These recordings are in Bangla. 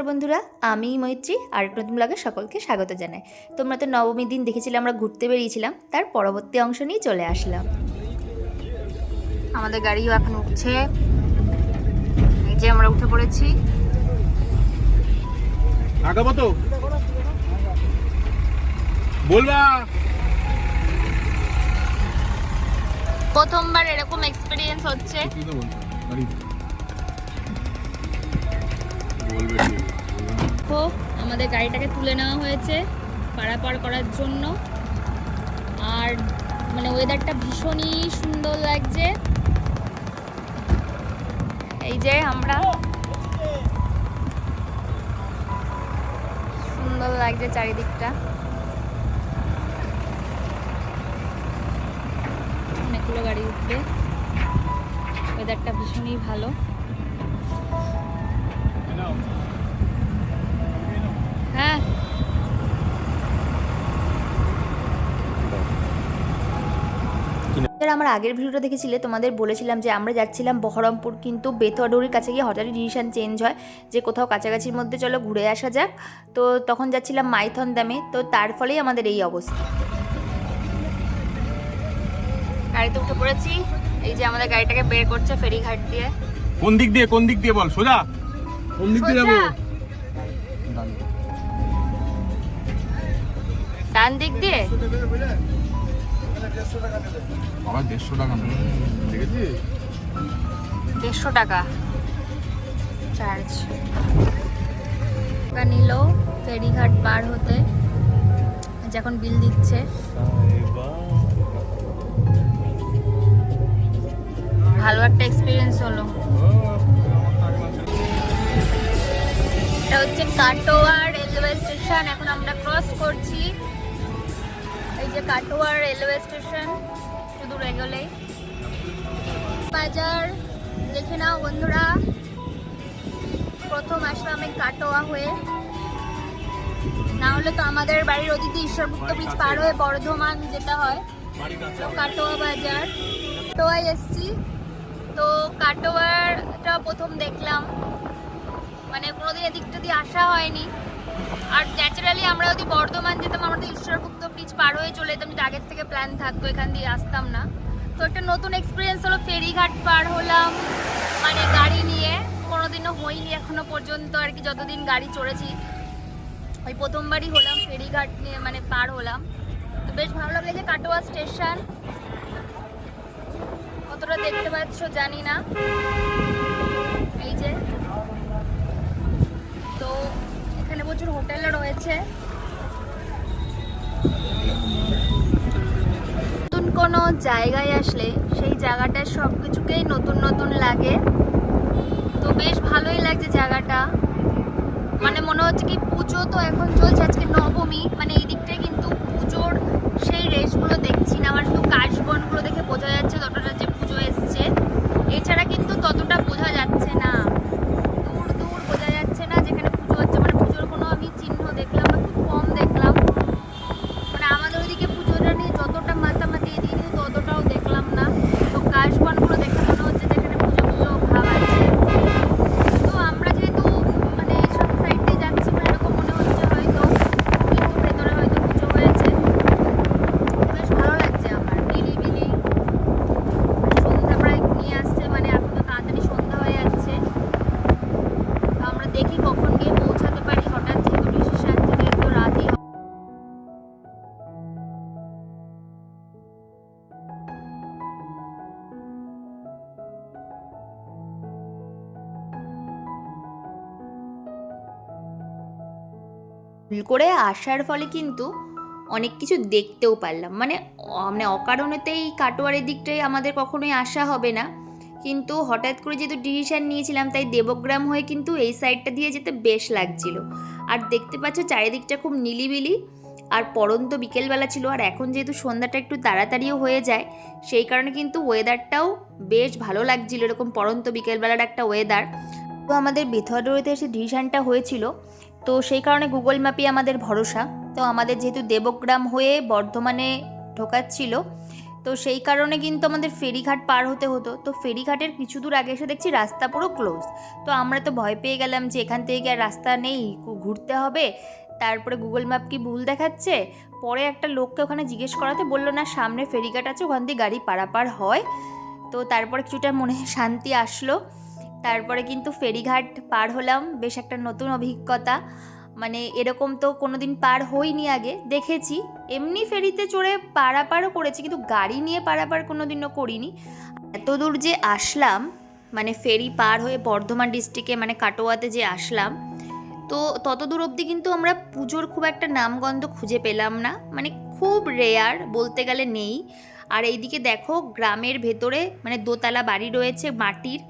নমস্কার বন্ধুরা আমি মৈত্রী আর নতুন ব্লগে সকলকে স্বাগত জানাই। তোমরা তো নবমী দিন দেখেছিলে আমরা ঘুরতে বেরিয়েছিলাম তার পরবর্তী অংশ নিয়ে চলে আসলাম। আমাদের গাড়িও এখন উঠছে। এই যে আমরা উঠে পড়েছি। আগাবো তো। বলবা। প্রথমবার এরকম এক্সপিরিয়েন্স হচ্ছে। আমাদের গাড়িটাকে তুলে নেওয়া হয়েছে পারাপার করার জন্য। আর মানে ওয়েদারটা ভীষণই সুন্দর লাগছে। এই যে আমরা সুন্দর লাগছে চারিদিকটা। অনেকগুলো গাড়ি উঠবে। ওয়েদারটা ভীষণই ভালো। হ্যাঁ। যারা আমার আগের ভিডিওটা দেখেছিলে তোমাদের বলেছিলাম যে আমরা যাচ্ছিলাম বহরমপুর কিন্তু বেথুয়াডুরির কাছে গিয়ে হঠাৎই ডিসিশন চেঞ্জ হয় যে কোথাও কাছাকাছির মধ্যে চলো ঘুরে আসা যাক। তো তখন যাচ্ছিলাম মাইথন দামে তো তার ফলেই আমাদের এই অবস্থা। গাড়িতে উঠে পড়েছি এই যে আমাদের গাড়িটাকে বের করছে ফেরিঘাট দিয়ে। কোন দিক দিয়ে কোন দিক দিয়ে বল সোজা? কোন দিক দিয়ে যাব? ডান দিক দিয়ে? বাবা দেড়শো টাকা নেবে। দেখেছিস? দেড়শো টাকা। চার্জ টাকা নিল ফেরিঘাট পার হতে যখন বিল দিচ্ছে। ভালো একটা এক্সপিরিয়েন্স হলো। এটা হচ্ছে কাটোয়া রেলওয়ে স্টেশন এখন আমরা ক্রস করছি। এই যে কাটোয়া রেলওয়ে স্টেশন শুধু রেগলেই বাজার দেখে নাও বন্ধুরা। প্রথম আসলাম এই কাটোয়া হয়ে। না হলে তো আমাদের বাড়ির ওদিকে ঈশ্বরগুপ্ত ব্রিজ পার হয়ে বর্ধমান যেতে হয় তো কাটোয়া বাজার। কাটোয়ায় এসছি। তো কাটোয়ারটা প্রথম দেখলাম। মানে কোনোদিন এদিকটা দিয়ে আসা হয়নি। আর ন্যাচারালি আমরা যদি বর্ধমান যেতাম, আমরা তো ঈশ্বরগুপ্ত ব্রিজ পার হয়ে চলে যেতাম যদি আগের থেকে প্ল্যান থাকতো, এখান দিয়ে আসতাম না। তো একটা নতুন এক্সপিরিয়েন্স হলো, ফেরিঘাট পার হলাম মানে গাড়ি নিয়ে। কোনোদিনও হইনি এখনও পর্যন্ত, আর কি যতদিন গাড়ি চড়েছি। ওই প্রথমবারই হলাম, ফেরিঘাট নিয়ে মানে পার হলাম। তো বেশ ভালো লাগল যে কাটোয়া স্টেশন কতটা দেখতে পাচ্ছ জানি না। এই যে এখানে প্রচুর হোটেলও রয়েছে। নতুন কোনো জায়গায় আসলে সেই জায়গাটার সব কিছুকেই নতুন নতুন লাগে। তো বেশ ভালোই লাগছে জায়গাটা। মানে মনে হচ্ছে কি পুজো তো এখন চলছে, আজকে নবমী। মানে এই দিকটায় কিন্তু পুজোর সেই রেসগুলো দেখছি না। আমার শুধু কাশবনগুলো দেখে বোঝা যাচ্ছে ভুল করে আসার ফলে কিন্তু অনেক কিছু দেখতেও পারলাম। মানে মানে অকারণেতেই কাটোয়ারের দিকটাই আমাদের কখনোই আসা হবে না। কিন্তু হঠাৎ করে যেহেতু ডিসিশান নিয়েছিলাম, তাই দেবগ্রাম হয়ে কিন্তু এই সাইডটা দিয়ে যেতে বেশ লাগছিল। আর দেখতে পাচ্ছ চারিদিকটা খুব নিলিবিলি, আর পরন্ত বিকেলবেলা ছিল। আর এখন যেহেতু সন্ধ্যাটা একটু তাড়াতাড়িও হয়ে যায়, সেই কারণে কিন্তু ওয়েদারটাও বেশ ভালো লাগছিল, এরকম পরন্ত বিকেলবেলার একটা ওয়েদার তো আমাদের বেথুয়াডোরিতে এসে ডিসিশানটা হয়েছিল। তো সেই কারণে গুগল ম্যাপই আমাদের ভরসা। তো আমাদের যেহেতু দেবগ্রাম হয়ে বর্ধমানে ঢোকাচ্ছিল, তো সেই কারণে কিন্তু আমাদের ফেরিঘাট পার হতে হতো। তো ফেরিঘাটের কিছু দূর আগে এসে দেখছি রাস্তা পুরো ক্লোজ তো আমরা তো ভয় পেয়ে গেলাম যে এখান থেকে আর রাস্তা নেই ঘুরতে হবে। তারপরে গুগল ম্যাপ কি ভুল দেখাচ্ছে? পরে একটা লোককে ওখানে জিজ্ঞেস করাতে বলল, না, সামনে ফেরিঘাট আছে, ওখান দিয়ে গাড়ি পারাপার হয়। তো তারপরে কিছুটা মনে শান্তি আসলো। তারপরে কিন্তু ফেরিঘাট পার হলাম। বেশ একটা নতুন অভিজ্ঞতা। মানে এরকম তো কোনোদিন পার হইনি আগে। দেখেছি। এমনি ফেরিতে চড়ে পারাপারও করেছি, কিন্তু গাড়ি নিয়ে পারাপার কোনোদিনও করিনি। এত দূর যে আসলাম মানে ফেরি পার হয়ে বর্ধমান ডিস্ট্রিক্টে মানে কাটোয়াতে যে আসলাম, তো তত দূর অবধি কিন্তু আমরা পুজোর খুব একটা নামগন্ধ খুঁজে পেলাম না। মানে খুব রেয়ার বলতে গেলে নেই। আর এইদিকে দেখো, গ্রামের ভেতরে মানে দোতলা বাড়ি রয়েছে মাটির।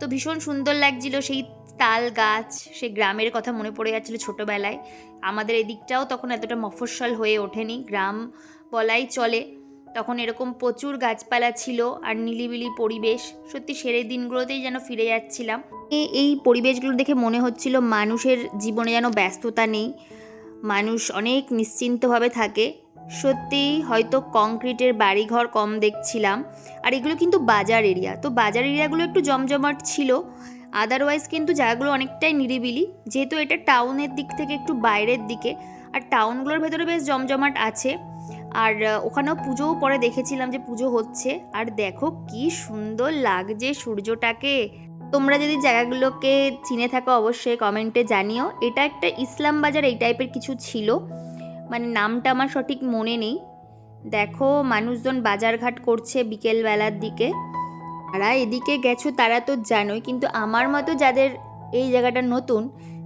তো ভীষণ সুন্দর লাগছিল সেই তাল গাছ, সেই গ্রামের কথা মনে পড়ে যাচ্ছিল ছোটোবেলায়। আমাদের এদিকটাও তখন এতটা মফস্বল হয়ে ওঠেনি, গ্রাম বলাই চলে। তখন এরকম প্রচুর গাছপালা ছিল আর নিলিবিলি পরিবেশ। সত্যি সেরে দিনগুলোতেই যেন ফিরে যাচ্ছিলাম। এই পরিবেশগুলো দেখে মনে হচ্ছিল মানুষের জীবনে যেন ব্যস্ততা নেই। মানুষ অনেক নিশ্চিন্তভাবে থাকে। সত্যিই হয়তো কংক্রিটের বাড়িঘর কম দেখছিলাম। আর এগুলো কিন্তু বাজার এরিয়া। তো বাজার এরিয়াগুলো একটু জমজমাট ছিল। আদারওয়াইজ কিন্তু জায়গাগুলো অনেকটাই নিরিবিলি। যেহেতু এটা টাউনের দিক থেকে একটু বাইরের দিকে, আর টাউনগুলোর ভেতরে বেশ জমজমাট আছে। আর ওখানেও পুজোও পরে দেখেছিলাম যে পুজো হচ্ছে। আর দেখো কি সুন্দর লাগছে সূর্যটাকে। তোমরা যদি জায়গাগুলোকে চিনে থাকো অবশ্যই কমেন্টে জানিও। এটা একটা ইসলাম বাজার, এই টাইপের কিছু ছিল। মানে নামটা আমার সঠিক মনে নেই। দেখো, মানুষজন বাজারঘাট করছে বিকেলবেলার দিকে। যারা এদিকে গেছো, তারা তো জানোই। কিন্তু আমার মতো যাদের এই জায়গাটা নতুন,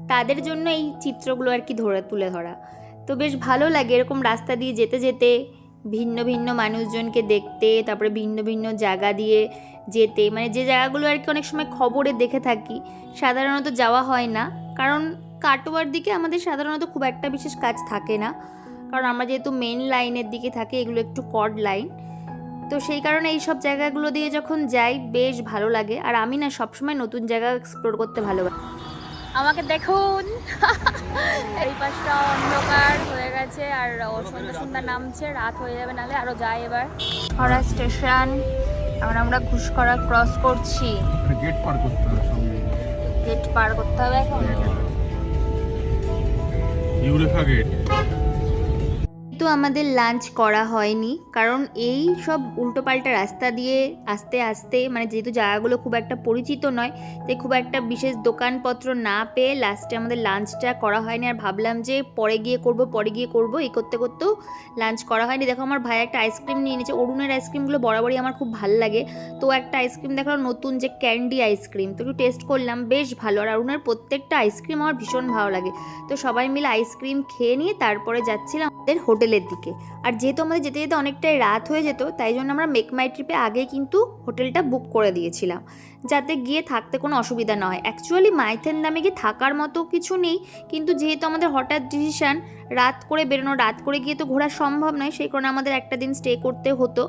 তাদের জন্য এই চিত্রগুলো আর কি ধরে তুলে ধরা। তো বেশ ভালো লাগে এরকম রাস্তা দিয়ে যেতে যেতে, ভিন্ন ভিন্ন মানুষজনকে দেখতে, তারপরে ভিন্ন ভিন্ন জায়গা দিয়ে যেতে। মানে যে জায়গাগুলো আর কি অনেক সময় খবরে দেখে থাকি, সাধারণত যাওয়া হয় না। কারণ কাটোয়ার দিকে আমাদের সাধারণত খুব একটা বিশেষ কাজ থাকে না। কারণ আমরা যেহেতু মেন লাইনের দিকে থাকি এগুলো একটু কড লাইন তো সেই কারণে এই সব জায়গাগুলো দিয়ে যখন যাই বেশ ভালো লাগে। আর আমি না সবসময় নতুন জায়গা এক্সপ্লোর করতে ভালোবাসি। আমাকে দেখুন। এই পাশটা অন্ধকার হয়ে গেছে আর সন্ধ্যা সন্ধ্যা নামছে রাত হয়ে যাবে নালে আরও যাই এবার। খরা স্টেশন এখন আমরা ঘুষকরা ক্রস করছি। গেট পার করতে হবে গেট পার করতে হবে এখন। ইউরেকা গেট কিন্তু আমাদের লাঞ্চ করা হয়নি। কারণ এই সব উল্টোপাল্টা রাস্তা দিয়ে আস্তে আস্তে মানে যেহেতু জায়গাগুলো খুব একটা পরিচিত নয়, তাই খুব একটা বিশেষ দোকানপত্র না পেয়ে লাস্টে আমাদের লাঞ্চটা করা হয়নি। আর ভাবলাম যে পরে গিয়ে করব, পরে গিয়ে করব, এই করতে করতেও লাঞ্চ করা হয়নি। দেখো আমার ভাই একটা আইসক্রিম নিয়ে নিয়েছে অরুণের আইসক্রিমগুলো বরাবরই আমার খুব ভালো লাগে। তো একটা আইসক্রিম দেখলাম নতুন যে ক্যান্ডি আইসক্রিম তো একটু টেস্ট করলাম, বেশ ভালো। আর অরুণের প্রত্যেকটা আইসক্রিম আমার ভীষণ ভালো লাগে। তো সবাই মিলে আইসক্রিম খেয়ে নিয়ে তারপরে যাচ্ছিলাম আমাদের হোটেলের দিকে। আর যেহেতু আমাদের যেতে যেতে অনেকটাই রাত হয়ে যেত, তাই জন্য আমরা মেক মাই ট্রিপে আগে কিন্তু হোটেলটা বুক করে দিয়েছিলাম। যাতে গিয়ে থাকতে কোনো অসুবিধা না হয়। অ্যাকচুয়ালি মাইথেন দামে গিয়ে থাকার মতো কিছু নেই, কিন্তু যেহেতু আমাদের হঠাৎ ডিসিশান রাত করে বেরোনো, রাত করে গিয়ে তো ঘোরা সম্ভব নয়, সেই কারণে আমাদের একটা দিন স্টে করতে হতো।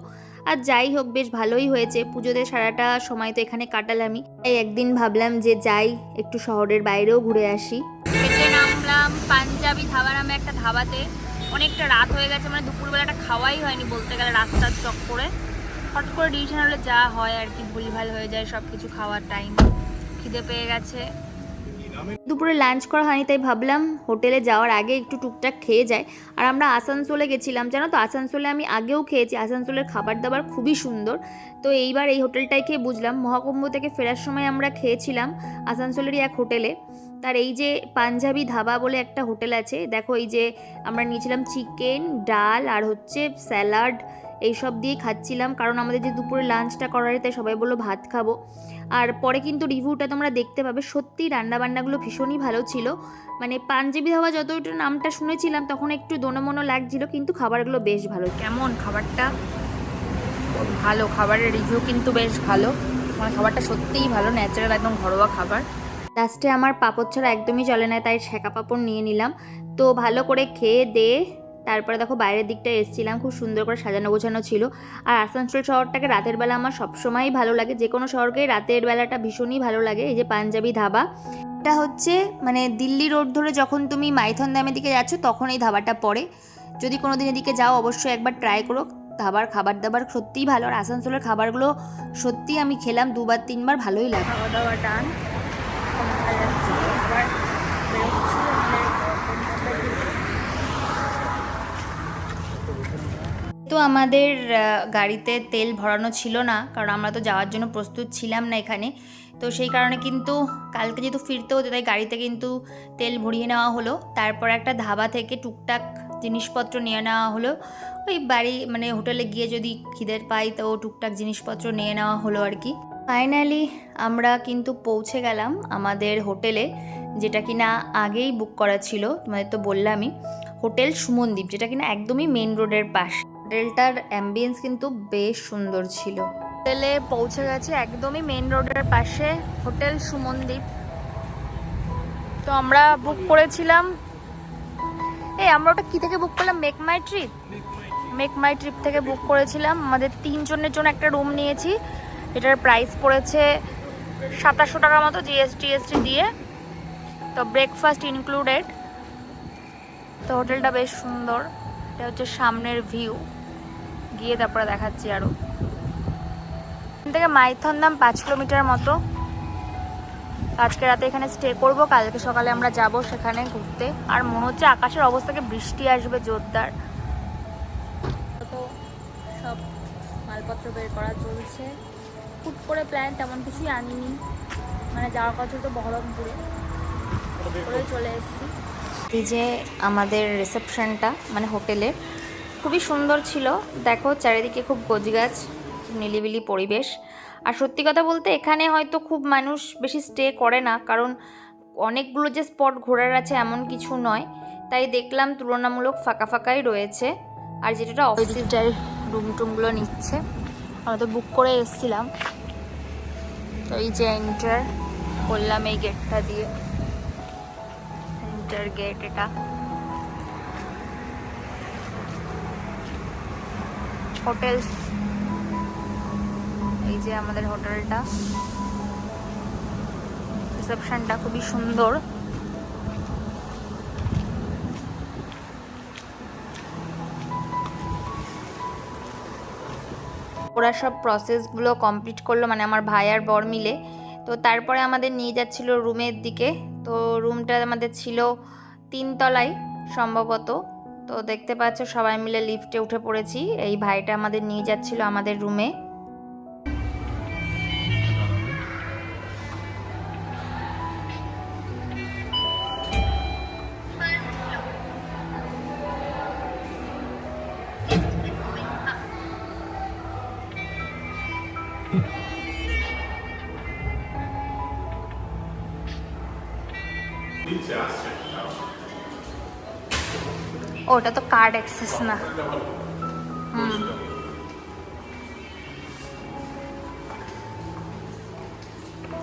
আর যাই হোক, বেশ ভালোই হয়েছে। পুজোতে সারাটা সময় তো এখানে কাটালামই। তাই একদিন ভাবলাম যে যাই, একটু শহরের বাইরেও ঘুরে আসি। নামলাম পাঞ্জাবি ধাবা নামে একটা ধাবাতে। অনেকটা রাত হয়ে গেছে মানে দুপুরবেলাটা খাওয়াই হয়নি বলতে গেলে, রাস্তার চক করে। হট করে ডিসিশন হলে যা হয় আর কি, ভুলভাল হয়ে যায় সব কিছু খাওয়ার টাইম খিদে পেয়ে গেছে। দুপুরে লাঞ্চ করা হয়নি, তাই ভাবলাম হোটেলে যাওয়ার আগে একটু টুকটাক খেয়ে যায় আর আমরা আসানসোলে গেছিলাম, জানো তো? আসানসোলে আমি আগেও খেয়েছি, আসানসোলের খাবার দাবার খুবই সুন্দর। তো এইবার এই হোটেলটাই খেয়ে বুঝলাম, মহাকুম্ভ থেকে ফেরার সময় আমরা খেয়েছিলাম আসানসোলেরই এক হোটেলে। তার এই যে পাঞ্জাবি ধাবা বলে একটা হোটেল আছে, দেখো এই যে আমরা নিয়েছিলাম চিকেন, ডাল আর হচ্ছে স্যালাড, এইসব দিয়ে খাচ্ছিলাম। কারণ আমাদের যে দুপুরে লাঞ্চটা করার, তাই সবাই বলল ভাত খাব। আর পরে কিন্তু রিভিউটা তোমরা দেখতে পাবে। সত্যি রান্নাবান্নাগুলো ভীষণই ভালো ছিল। মানে পাঞ্জাবি ধাবা যতটা নামটা শুনেছিলাম, তখন একটু দোনমনো লাগছিল, কিন্তু খাবারগুলো বেশ ভালো। কেমন খাবারটা? ভালো, খাবারের রিভিউ কিন্তু বেশ ভালো। মানে খাবারটা সত্যিই ভালো ন্যাচারাল একদম ঘরোয়া খাবার। লাস্টে আমার পাপড় ছাড়া একদমই চলে না, তাই শেখা পাপড় নিয়ে নিলাম। তো ভালো করে খেয়ে দে, তারপরে দেখো বাইরের দিকটা এসেছিলাম, খুব সুন্দর করে সাজানো গোছানো ছিল। আর আসানসোল শহরটাকে রাতের বেলা আমার সবসময়ই ভালো লাগে, যে কোনো শহরকেই রাতের বেলাটা ভীষণই ভালো লাগে, এই যে পাঞ্জাবি ধাবা। এটা হচ্ছে মানে দিল্লি রোড ধরে যখন তুমি মাইথন দামের দিকে যাচ্ছ, তখন এই ধাবাটা পড়ে। যদি কোনো দিন এদিকে যাও, অবশ্যই একবার ট্রাই করো। ধাবার খাবার দাবার সত্যিই ভালো, আর আসানসোলের খাবারগুলো সত্যিই আমি খেলাম দুবার, তিনবার ভালোই লাগে। খাওয়া দাওয়া ডান তো আমাদের গাড়িতে তেল ভরানো ছিল না, কারণ আমরা তো যাওয়ার জন্য প্রস্তুত ছিলাম না এখানে। তো সেই কারণে কিন্তু কালকে যেহেতু ফিরতে হতো, তাই গাড়িতে কিন্তু তেল ভরিয়ে নেওয়া হলো। তারপর একটা ধাবা থেকে টুকটাক জিনিসপত্র নিয়ে নেওয়া হলো। ওই বাড়ি মানে হোটেলে গিয়ে যদি খিদের পাই, তো টুকটাক জিনিসপত্র নিয়ে নেওয়া হলো আর কি। ফাইনালি আমরা কিন্তু পৌঁছে গেলাম আমাদের হোটেলে, যেটা কিনা আগেই বুক করা ছিল তোমাদের তো বললামই, হোটেল সুমনদ্বীপ, যেটা কিনা একদমই মেন রোডের পাশ। হোটেলটার অ্যাম্বিয়েন্স কিন্তু বেশ সুন্দর ছিল। হোটেলে পৌঁছে গেছে একদমই মেন রোডের পাশে, হোটেল সুমনদ্বীপ। তো আমরা বুক করেছিলাম, এই আমরা ওটা কি থেকে বুক করলাম? মেক মাই ট্রিপ মেক মাই ট্রিপ থেকে বুক করেছিলাম। আমাদের তিনজনের জন্য একটা রুম নিয়েছি। এটার প্রাইস পড়েছে সাতাশশো টাকার মতো জিএসটি এসটি দিয়ে। তো ব্রেকফাস্ট ইনক্লুডেড তো হোটেলটা বেশ সুন্দর। এটা হচ্ছে সামনের ভিউ গিয়ে তারপরে দেখাচ্ছি আরও এখান থেকে মাইথন দাম পাঁচ কিলোমিটার মতো। আজকে রাতে এখানে স্টে করব। কালকে সকালে আমরা যাব সেখানে ঘুরতে। আর মনে হচ্ছে আকাশের অবস্থাকে বৃষ্টি আসবে জোরদার। তো সব মালপত্র বের করা চলছে। হুট করে প্ল্যান তেমন কিছুই আনিনি। মানে যাওয়ার কথা তো বহরমপুরে। করে চলে এসেছি। এই যে আমাদের রিসেপশনটা মানে হোটেলের খুবই সুন্দর ছিল। দেখো, চারিদিকে খুব গোছগাছ, নিলিবিলি পরিবেশ। আর সত্যি কথা বলতে, এখানে হয়তো খুব মানুষ বেশি স্টে করে না, কারণ অনেকগুলো যে স্পট ঘোরার আছে এমন কিছু নয়। তাই দেখলাম তুলনামূলক ফাঁকা ফাঁকাই রয়েছে। আর যেটা ওই অফিস দিকটায় রুম টুমগুলো নিচ্ছে। আমরা তো বুক করে এসেছিলাম। তো এই যে এন্টার করলাম এই গেটটা দিয়ে। এন্টার গেট এটা। হোটেল এই যে আমাদের হোটেলটা রিসেপশনটা খুবই সুন্দর। ওরা সব প্রসেসগুলো কমপ্লিট করল মানে আমার ভাই আর বর মিলে। তো তারপরে আমাদের নিয়ে যাচ্ছিল রুমের দিকে। তো রুমটা আমাদের ছিল তিনতলায় সম্ভবত। তো দেখতে পাচ্ছ সবাই মিলে লিফটে উঠে পড়েছি। এই ভাইটা আমাদের নিয়ে যাচ্ছিল আমাদের রুমে ওটা তো কার্ড অ্যাক্সেস না। হুম।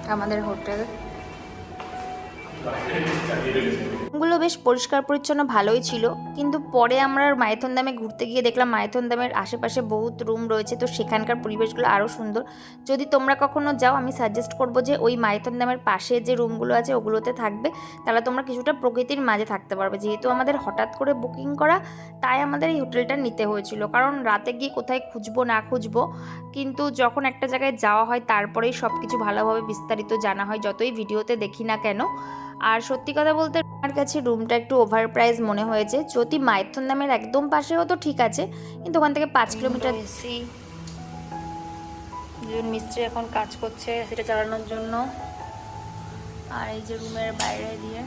আমাদের হোটেল। গুলো বেশ পরিষ্কার পরিচ্ছন্ন ভালোই ছিল। কিন্তু পরে আমরা মাইথন দামে ঘুরতে গিয়ে দেখলাম মাইথন দামের আশেপাশে বহুত রুম রয়েছে, তো সেখানকার পরিবেশগুলো আরও সুন্দর। যদি তোমরা কখনো যাও, আমি সাজেস্ট করব যে ওই মাইথন দামের পাশে যে রুমগুলো আছে ওগুলোতে থাকবে। তাহলে তোমরা কিছুটা প্রকৃতির মাঝে থাকতে পারবে। যেহেতু আমাদের হঠাৎ করে বুকিং করা, তাই আমাদের এই হোটেলটা নিতে হয়েছিল। কারণ রাতে গিয়ে কোথায় খুঁজবো, না খুঁজবো, কিন্তু যখন একটা জায়গায় যাওয়া হয়, তারপরেই সব কিছু ভালোভাবে বিস্তারিত জানা হয়, যতই ভিডিওতে দেখি না কেন। আর সত্যি কথা বলতে, আমার কাছে রুমটা একটু ওভার প্রাইস মনে হয়েছে। যদি মাইথন নামের একদম পাশে হতো ঠিক আছে। কিন্তু ওখান থেকে পাঁচ কিলোমিটার এসি দুজন মিস্ত্রি এখন কাজ করছে সেটা চালানোর জন্য। আর এই যে রুমের বাইরে দিয়ে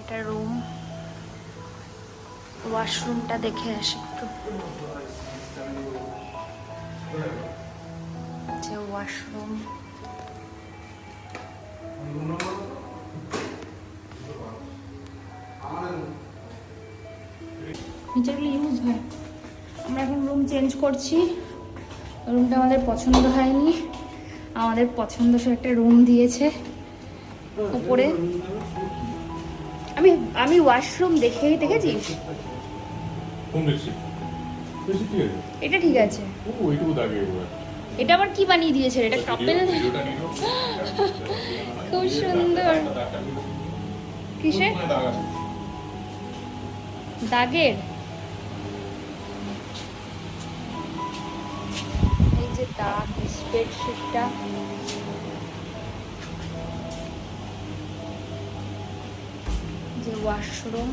এটা রুম। ওয়াশরুমটা দেখে আসি একটু। যে ওয়াশরুম। নিচেগুলো ইউজ হয়। আমরা এখন রুম চেঞ্জ করছি। রুমটা আমাদের পছন্দ হয়নি। আমাদের পছন্দসই একটা রুম দিয়েছে। উপরে। আমি আমি ওয়াশরুম দেখেই দেখেছিস? এটা ঠিক আছে। এটা আবার কি বানিয়ে দিয়েছে এটা ভিডিওটা খুব সুন্দর। কিসে? দাগ? দাগের যে তাক বেডশিটটা যে ওয়াশরুম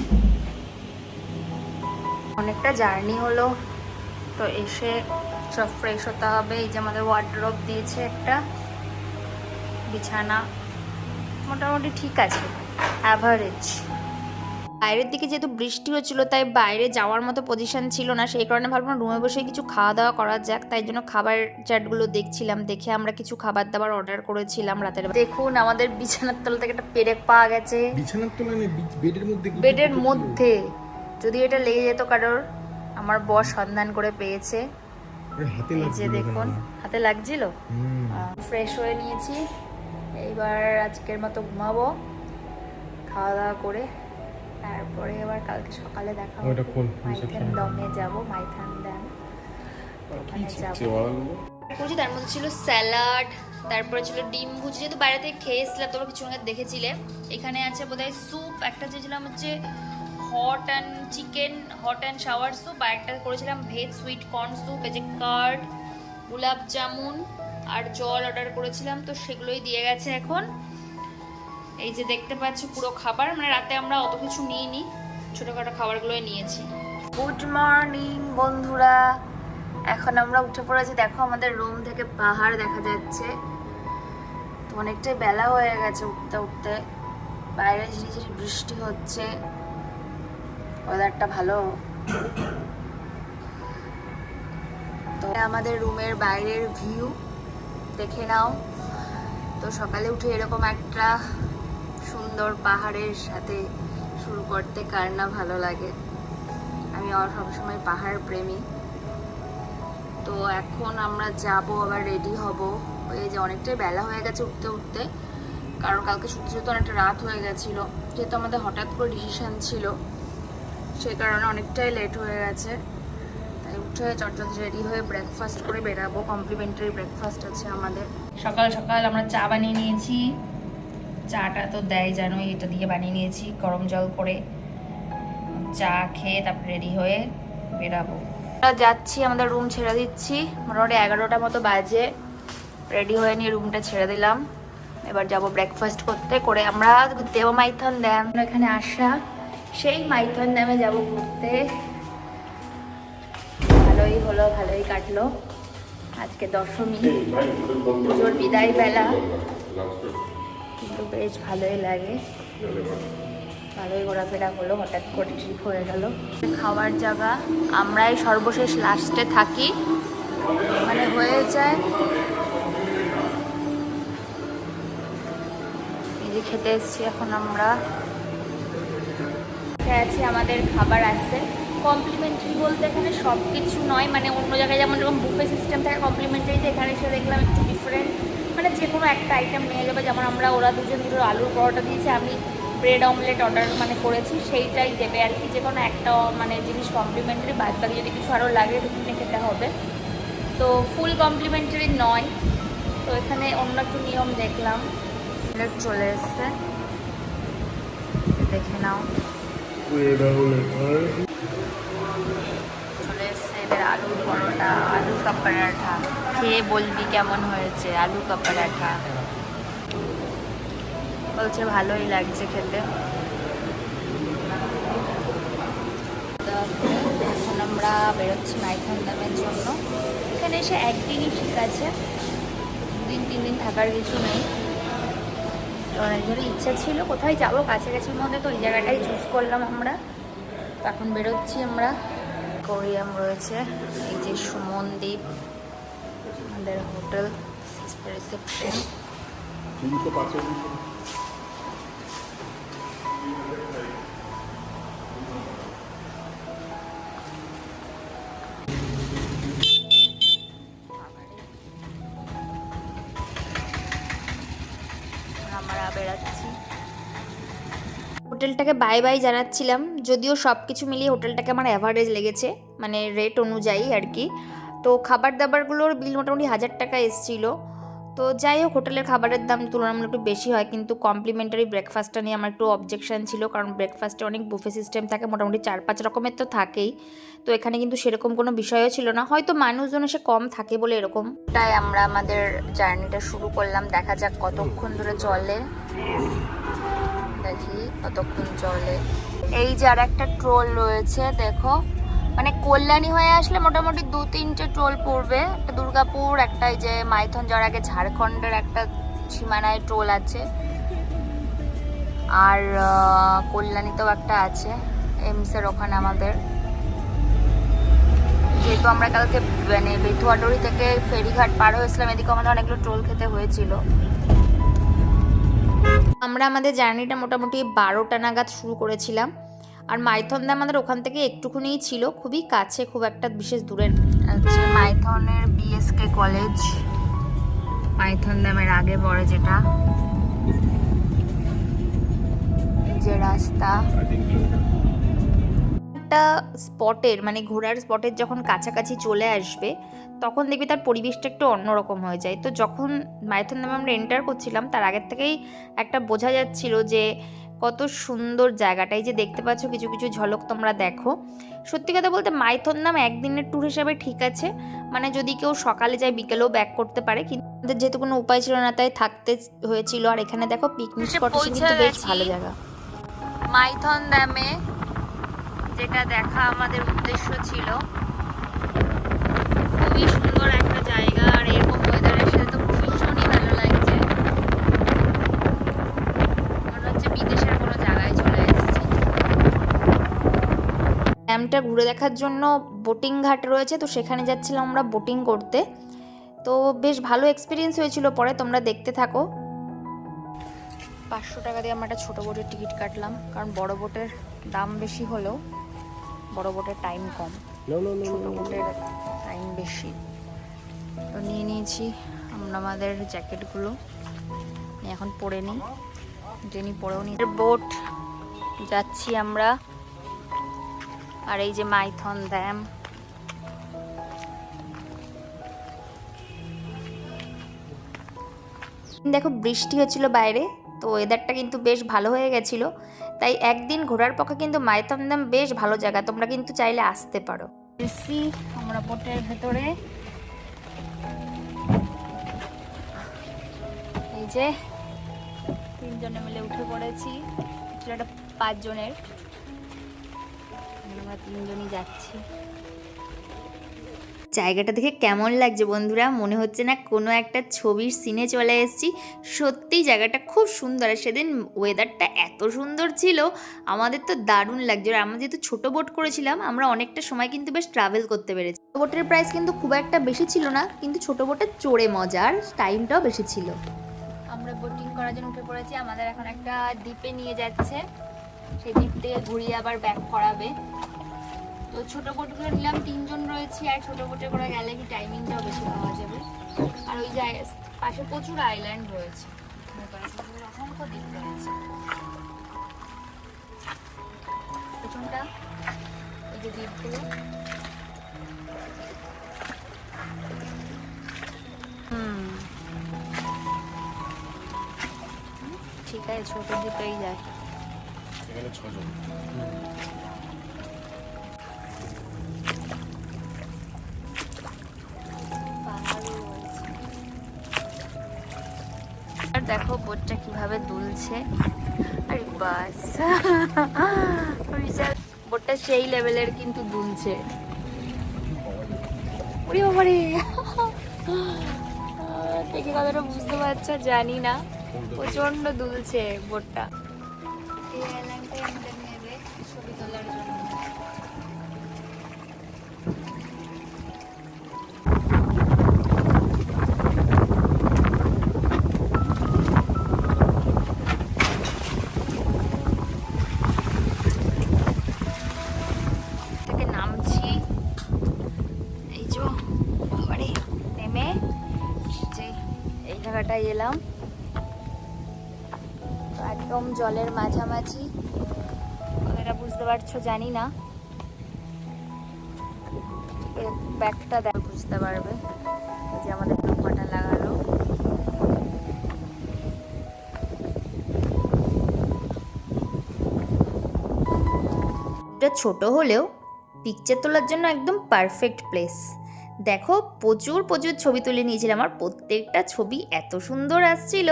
অনেকটা জার্নি হলো। তো এসে সব ফ্রেশ হতে হবে। এই যে আমাদের ওয়ার্ড্রপ দিয়েছে একটা। বিছানা। মোটামুটি ঠিক আছে। অ্যাভারেজ বাইরের দিকে যেহেতু বৃষ্টি হচ্ছিল তাই বাইরে যাওয়ার মতো পজিশন ছিল না। সেই কারণে ভাবলাম রুমে বসে কিছু খাওয়া দাওয়া করা যাক। তাই জন্য খাবার চ্যাটগুলো দেখছিলাম। দেখে আমরা কিছু খাবার দাবার অর্ডার করেছিলাম রাতের দেখুন আমাদের বিছানার তলা থেকে একটা পেরেক পাওয়া গেছে। বিছানার তলায় নেই বেডের মধ্যে বেডের মধ্যে। যদি এটা লেগে যেত কারোর আমার বস সন্ধান করে পেয়েছে। এই যে দেখুন হাতে লাগছিল? ফ্রেশ হয়ে নিয়েছি। এইবার আজকের মতো ঘুমাবো। খাওয়া দাওয়া করে তারপরে আবার কালকে সকালে দেখা হবে। মাইথান. দমে যাব মাইথান ড্যাম ওখানে যাব। ওয়ালাগুলো তার মধ্যে ছিল স্যালাড তারপরে ছিল ডিম ভুজি যেহেতু বাইরে থেকে খেয়ে এসেছিলাম তোমরা কিছু আগে দেখেছিলে। এখানে আছে বোধহয় স্যুপ একটা চেয়েছিলাম হচ্ছে hot and chicken hot and sour soup আর একটা করেছিলাম ভেজ সুইট কর্ন স্যুপ এই যে কার্ড গোলাপ জামুন আর জল অর্ডার করেছিলাম তো সেগুলোই দিয়ে গেছে এখন। এই যে দেখতে পাচ্ছি পুরো খাবার মানে রাতে আমরা অত কিছু নিইনি, ছোটোখাটো খাবারগুলোই নিয়েছি। গুড মর্নিং বন্ধুরা। এখন আমরা উঠে পড়েছি, দেখো আমাদের রুম থেকে পাহাড় দেখা যাচ্ছে। তো অনেকটাই বেলা হয়ে গেছে উঠতে উঠতে। বাইরে ঝিরিঝিরি বৃষ্টি হচ্ছে। ওয়েদারটা ভালো। তো আমাদের রুমের বাইরের ভিউ দেখে নাও। তো সকালে উঠে এরকম একটা সুন্দর পাহাড়ের সাথে শুরু করতে কার না ভালো লাগে। আমি সবসময় পাহাড় প্রেমী। তো এখন আমরা যাব, আবার রেডি হব। এই যে অনেকটাই বেলা হয়ে গেছে উঠতে উঠতে। কারণ কালকে সত্যি সত্যি অনেকটা রাত হয়ে গেছিল, যেহেতু আমাদের হঠাৎ করে ডিসিশান ছিল, সেই কারণে অনেকটাই লেট হয়ে গেছে। তাই উঠে চটচট রেডি হয়ে ব্রেকফাস্ট করে বেরাবো। কমপ্লিমেন্টারি ব্রেকফাস্ট আছে আমাদের। সকাল সকাল আমরা চা বানিয়ে নিয়েছি। চাটা তো দেয় জানো এটা দিয়ে বানিয়ে নিয়েছি, গরম জল করে। চা খেয়ে তারপর রেডি হয়ে বেরাবো। আমরা যাচ্ছি, আমাদের রুম ছেড়ে দিচ্ছি। মোটামুটি এগারোটা মতো বাজে। রেডি হয়ে নিয়ে রুমটা ছেড়ে দিলাম। এবার যাব ব্রেকফাস্ট করতে করে। আমরা দেব মাইথন ড্যাম এখানে আসা। সেই মাইথন ড্যামে যাব ঘুরতে। ভালোই হলো, ভালোই কাটলো। আজকে দশমী। পুজোর বিদায় বেলা। কিন্তু বেশ ভালোই লাগে। ভালোই ঘোরাফেরা হলো হঠাৎ করে ট্রিপ হয়ে গেল। খাওয়ার জায়গা, আমরাই সর্বশেষ লাস্টে থাকি। মানে হয়ে যায়। যে খেতে এসেছি এখন আমরা। আছে, আমাদের খাবার আছে। কমপ্লিমেন্টারি বলতে এখানে সব কিছু নয় মানে অন্য জায়গায় যেমন এরকম বুফে সিস্টেম থাকে কমপ্লিমেন্টারিতে এখানে এসে দেখলাম একটু ডিফারেন্ট যে কোনো একটা আইটেম নিয়ে যাবে, যেমন আমরা ওরা দুজন দুটো আলুর পরোটা দিয়েছে, আমি ব্রেড অমলেট অর্ডার মানে করেছি, সেইটাই দেবে আর কি যে কোনো একটা মানে জিনিস কমপ্লিমেন্টারি বাদ বাকি যদি কিছু আরও লাগে কিনে খেতে হবে। তো ফুল কমপ্লিমেন্টারি নয়। তো এখানে অন্য একটু নিয়ম দেখলাম। চলে এসছে। দেখে নাও। চলে এসছে এদের আলুর পরোটা, আলু কা পরাঠা খেয়ে বলবি কেমন হয়েছে? আলু কা পরাঠা বলছে ভালোই লাগছে খেতে। এখন আমরা বেরোচ্ছি মাইথন দামের জন্য। এখানে এসে একদিনই ঠিক আছে। দুদিন, তিন দিন থাকার কিছু নেই। অনেক ধরে ইচ্ছা ছিল। কোথায় যাব? কাছাকাছির মধ্যে তো ওই জায়গাটাই চুজ করলাম আমরা। তো এখন বেরোচ্ছি আমরা। কোরিয়াম রয়েছে। এই যে সুমনদ্বীপ আমাদের হোটেল রিসেপশন। আমরা বেড়াচ্ছি। হোটেলটাকে বাই বাই জানাচ্ছিলাম যদিও সব কিছু মিলিয়ে হোটেলটাকে আমার অ্যাভারেজ লেগেছে মানে রেট অনুযায়ী আর কি। তো খাবার দাবারগুলোর বিল মোটামুটি হাজার টাকা এসছিল। তো যাই হোক, হোটেলের খাবারের দাম তুলনামূলক একটু বেশি হয়, কিন্তু কমপ্লিমেন্টারি ব্রেকফাস্টটা নিয়ে আমার একটু অবজেকশন ছিল, কারণ ব্রেকফাস্টে অনেক বুফে সিস্টেম থাকে, মোটামুটি চার পাঁচ রকমের তো থাকেই। তো এখানে কিন্তু সেরকম কোনো বিষয়ও ছিল না। হয়তো মানুষজন এসে কম থাকে বলে এরকম। তাই আমরা আমাদের জার্নিটা শুরু করলাম। দেখা যাক কতক্ষণ ধরে চলে। দেখি কতক্ষণ চলে। এই যে আর একটা ট্রোল রয়েছে, দেখো। মানে কল্যাণী হয়ে আসলে মোটামুটি দু তিনটে টোল পড়বে। একটা দুর্গাপুর, একটা যে মাইথন যাওয়ার আগে ঝাড়খণ্ডের একটা সীমানায় টোল আছে। আর কল্যাণীতেও একটা আছে, এমসের ওখানে আমাদের। যেহেতু আমরা কালকে মানে বেথুয়াডরি থেকে ফেরিঘাট পার হয়েছিলাম এদিকে আমাদের অনেকগুলো টোল খেতে হয়েছিল। আমরা আমাদের জার্নিটা মোটামুটি বারোটা নাগাদ শুরু করেছিলাম। আর মাইথনদা আমাদের ওখান থেকে একটুখানিই ছিল খুবই কাছে খুব একটা বিশেষ দূরের। হচ্ছে মাইথনের বিএসকে কলেজ মাইথন ড্যামের আগে পড়ে যেটা। যে রাস্তা। একটা স্পটের মানে ঘোরার স্পটের যখন কাছাকাছি চলে আসবে তখন দেখবি তার পরিবেশটা একটু অন্যরকম হয়ে যায়। তো যখন মাইথন নামে আমরা এন্টার করছিলাম তার আগের থেকেই একটা বোঝা যাচ্ছিল যে কত সুন্দর জায়গাটা। এই যে দেখতে পাচ্ছ কিছু কিছু ঝলক তোমরা দেখো। সত্যি কথা বলতে মাইথন নাম একদিনের ট্যুর হিসাবে ঠিক আছে। মানে যদি কেউ সকালে যায় বিকেলেও ব্যাক করতে পারে। কিন্তু আমাদের যেহেতু কোনো উপায় ছিল না তাই থাকতে হয়েছিল। আর এখানে দেখো পিকনিক স্পট কিন্তু বেশ ভালো জায়গা। মাইথন ড্যামে যেটা দেখা আমাদের উদ্দেশ্য ছিল। খুবই সুন্দর একটা জায়গা। আর এরকম ওয়েদারের সাথে তো ভীষণই ভালো লাগছে মনে হচ্ছে বিদেশের কোনো জায়গায় চলে এসেছি ড্যামটা ঘুরে দেখার জন্য বোটিং ঘাট রয়েছে তো সেখানে যাচ্ছিলাম আমরা বোটিং করতে। তো বেশ ভালো এক্সপিরিয়েন্স হয়েছিল পরে তোমরা দেখতে থাকো। পাঁচশো টাকা দিয়ে আমরা একটা ছোটো বোটের টিকিট কাটলাম কারণ বড় বোটের দাম বেশি হলেও বড় বোটের টাইম কম। ছোটো বোটের টাইম বেশি। তো নিয়ে নিয়েছি আমরা আমাদের জ্যাকেটগুলো এখন পরে নিই। জেনি পরেও নি বোট যাচ্ছি আমরা। আর এই যে মাইথন ড্যাম। দেখো, বৃষ্টি হচ্ছিল বাইরে, তো ওয়েদারটা কিন্তু বেশ ভালো হয়ে গেছিল। তাই একদিন ঘোরার পক্ষে কিন্তু মাইথন ড্যাম বেশ ভালো জায়গা, তোমরা কিন্তু চাইলে আসতে পারো। এসি, আমরা বোটের ভেতরে। এই যে তিনজনে মিলে উঠে পড়েছি এটা পাঁচজনের। আমরা তিনজনই যাচ্ছি। জায়গাটা দেখে কেমন লাগছে বন্ধুরা? মনে হচ্ছে না কোনো একটা ছবির সিনে চলে এসেছি। সত্যিই জায়গাটা খুব সুন্দর আর সেদিন ওয়েদারটা এত সুন্দর ছিল আমাদের তো দারুণ লাগছে। আর আমরা যেহেতু ছোটো বোট করেছিলাম আমরা অনেকটা সময় কিন্তু বেশ ট্রাভেল করতে পেরেছি। ছোটো বোটের প্রাইস কিন্তু খুব একটা বেশি ছিল না কিন্তু ছোটো বোটে চড়ে মজা আর টাইমটাও বেশি ছিল। আমরা বোটিং করার জন্য উঠে পড়েছি। আমাদের এখন একটা দ্বীপে নিয়ে যাচ্ছে। সেই দ্বীপ থেকে ঘুরিয়ে আবার ব্যাক করাবে। তো ছোট বোটগুলো নিলাম তিনজন রয়েছি আর ছোট বোটে করে গেলে কি টাইমিংটাও বেশি পাওয়া যাবে। আর ওই জায়গায় পাশে প্রচুর আইল্যান্ড রয়েছে। অসংখ্য দ্বীপ রয়েছে। পেছনটা এই যে দ্বীপগুলো আছে ছোট দ্বীপেই যায়। এখানে ছজন আর দেখো বোটটা কীভাবে দুলছে। আরে বাস। বোটটা সেই লেভেলের কিন্তু দুলছে। ওরে বাবারে দেখে কতটা বুঝতে পারছ জানি না। প্রচণ্ড দুলছে বোটটা। এই আইল্যান্ডটাই আমাদের পাচ্ছ জানি না। ব্যাগটা দেখ। বুঝতে পারবে যে আমাদের রূপমাটা লাগালো। ছোট হলেও পিকচার তোলার জন্য একদম পারফেক্ট প্লেস দেখো, প্রচুর প্রচুর ছবি তুলে নিয়েছিলাম। আমার প্রত্যেকটা ছবি এত সুন্দর আসছিল।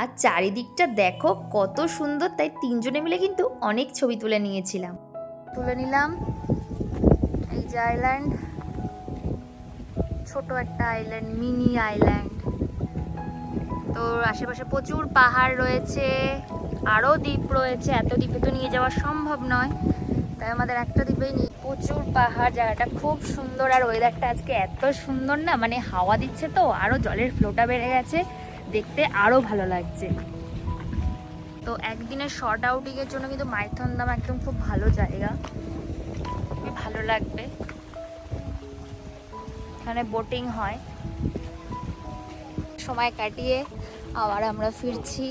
আর চারিদিকটা দেখো, কত সুন্দর। তাই তিনজনে মিলে কিন্তু অনেক ছবি তুলে নিয়েছিলাম। তুলে নিলাম। এই যে আইল্যান্ড ছোট একটা আইল্যান্ড মিনি আইল্যান্ড তো আশেপাশে প্রচুর পাহাড় রয়েছে আরও দ্বীপ রয়েছে। এত দ্বীপে তো নিয়ে যাওয়া সম্ভব নয়। তাই আমাদের একটা দ্বীপেই নিয়ে প্রচুর পাহাড়, জায়গাটা খুব সুন্দর। আর ওয়েদারটা আজকে এত সুন্দর না মানে হাওয়া দিচ্ছে তো আরও জলের ফ্লোটা বেড়ে গেছে। দেখতে আরও ভালো লাগছে। তো একদিনের শর্ট আউটিংয়ের জন্য কিন্তু মাইথন দাম একদম খুব ভালো জায়গা। খুবই ভালো লাগবে। এখানে বোটিং হয়। সময় কাটিয়ে আবার আমরা ফিরছি।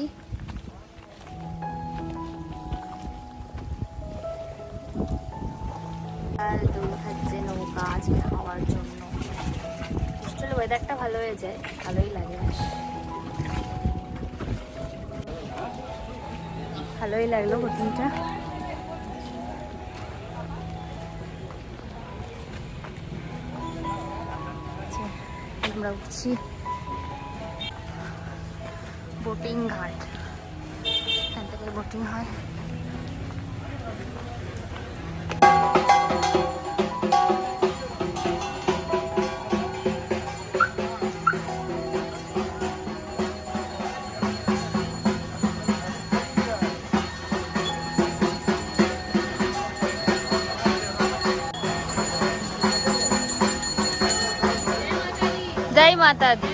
নৌকা আজকে খাওয়ার জন্য। হোস্টেল ওয়েদারটা ভালো হয়ে যায়, ভালোই লাগে। ভালোই লাগল বোটিংটা আচ্ছা, আমরা উঠছি বোটিং ঘাট এখান থেকে বোটিং হয় মাতা দি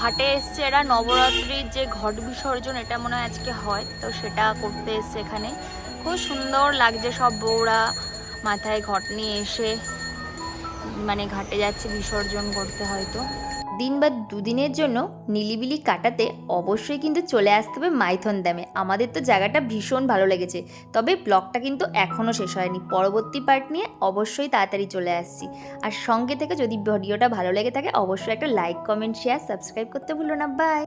ঘাটে এসছে এরা নবরাত্রির যে ঘট বিসর্জন, এটা মনে হয় আজকে হয়, তো সেটা করতে এসছে এখানে। খুব সুন্দর লাগছে সব বউরা মাথায় ঘট নিয়ে এসে মানে ঘাটে যাচ্ছে বিসর্জন করতে হয়তো। দিন বা দুদিনের জন্য নিলিবিলি কাটাতে অবশ্যই কিন্তু চলে আসতে হবে মাইথন ড্যামে। আমাদের তো জায়গাটা ভীষণ ভালো লেগেছে। তবে ব্লগটা কিন্তু এখনও শেষ হয়নি। পরবর্তী পার্ট নিয়ে অবশ্যই তাড়াতাড়ি চলে আসছি। আর সঙ্গে থেকে যদি ভিডিওটা ভালো লেগে থাকে, অবশ্যই একটা লাইক কমেন্ট শেয়ার সাবস্ক্রাইব করতে ভুলো না। বাই